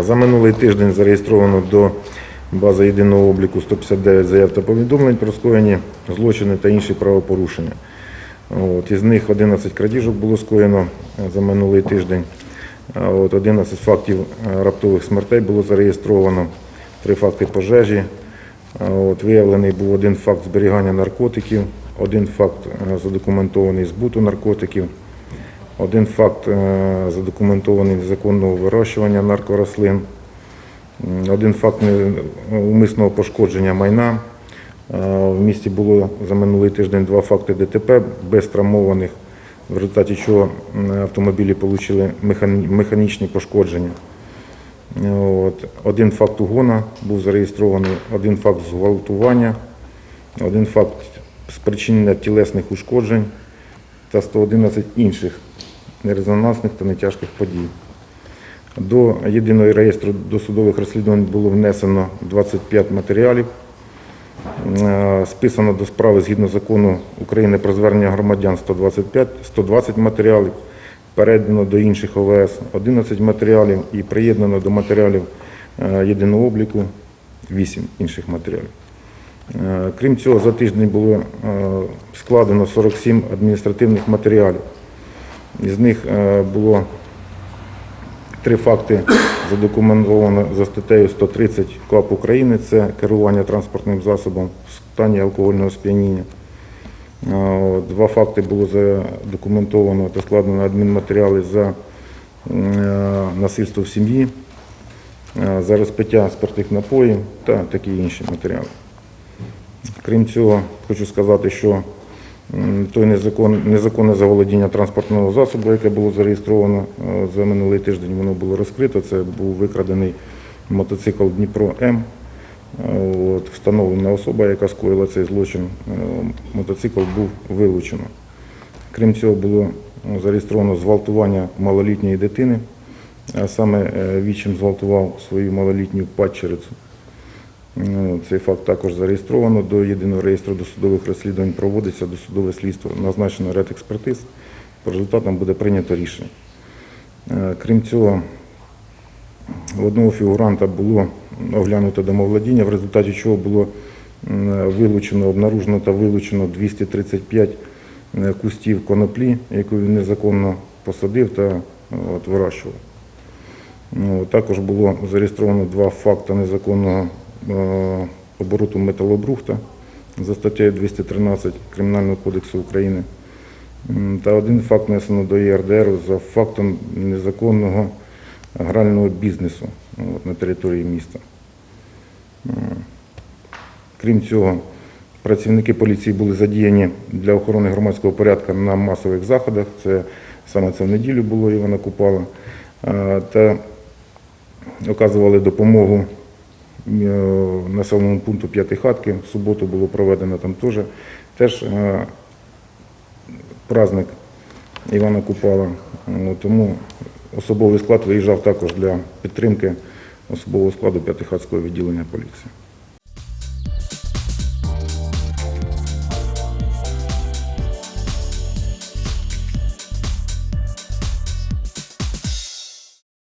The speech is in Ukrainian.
За минулий тиждень зареєстровано до бази єдиного обліку 159 заяв та повідомлень про скоєні злочини та інші правопорушення. От, із них 11 крадіжок було скоєно е, за минулий тиждень. От, 11 фактів е, раптових смертей було зареєстровано, 3 факти пожежі. От, виявлений був один факт зберігання наркотиків, один факт е, задокументований збуту наркотиків, один факт е, задокументований незаконного вирощування наркорослин, один факт умисного пошкодження майна. Е, В місті було за минулий тиждень два факти ДТП без травмованих, в результаті чого автомобілі отримали механічні пошкодження. Один факт угона був зареєстрований, один факт зґвалтування, один факт спричинення тілесних ушкоджень та 111 інших нерезонансних та нетяжких подій. До єдиного реєстру досудових розслідувань було внесено 25 матеріалів. Е, Списано до справи згідно закону України про звернення громадян 125, 120 матеріалів, передано до інших ОВС 11 матеріалів і приєднано до матеріалів е, єдиного обліку 8 інших матеріалів. Е, Крім цього, за тиждень було складено 47 адміністративних матеріалів. Із них е, було Три факти задокументовано за статтею 130 КОАП України. Це керування транспортним засобом в стані алкогольного сп'яніння. Е, Два факти було задокументовано та складено адмінматеріали за е, насильство в сім'ї, за розпиття спиртних напоїв та такі інші матеріали. Крім цього, хочу сказати, що той незакон, незаконне заволодіння транспортного засобу, яке було зареєстровано е, за минулий тиждень, воно було розкрито. Це був викрадений мотоцикл Дніпро М. Е, От, встановлена особа, яка скоїла цей злочин, е, мотоцикл був вилучено. Крім цього, було зареєстровано зґвалтування малолітньої дитини, а саме вічим зґвалтував свою малолітню падчерицю. Ну, Цей факт також зареєстровано до єдиного реєстру досудових розслідувань. Проводиться досудове слідство, назначено ряд експертиз. По результатам буде прийнято рішення. Е, Крім цього, в одного фігуранта було оглянуто домовладіння, в результаті чого було вилучено, обнаружено та вилучено 235 е, кустів коноплі, яку він незаконно посадив та е, от, вирощував. Ну, Також було зареєстровано два факти незаконного обороту металобрухта за статтею 213 Кримінального кодексу України. Та один факт внесено до ЄРДР за фактом незаконного грального бізнесу ну, на території міста. Крім цього, працівники поліції були задіяні для охорони громадського порядку на масових заходах. Це саме це в неділю було Івана Купала. Е, Та оказували допомогу е, населеному пункту П'ятихатки. В суботу було проведено там теж, теж е, праздник Івана Купала. Ну, Тому особовий склад виїжджав також для підтримки особового складу П'ятихатського відділення поліції.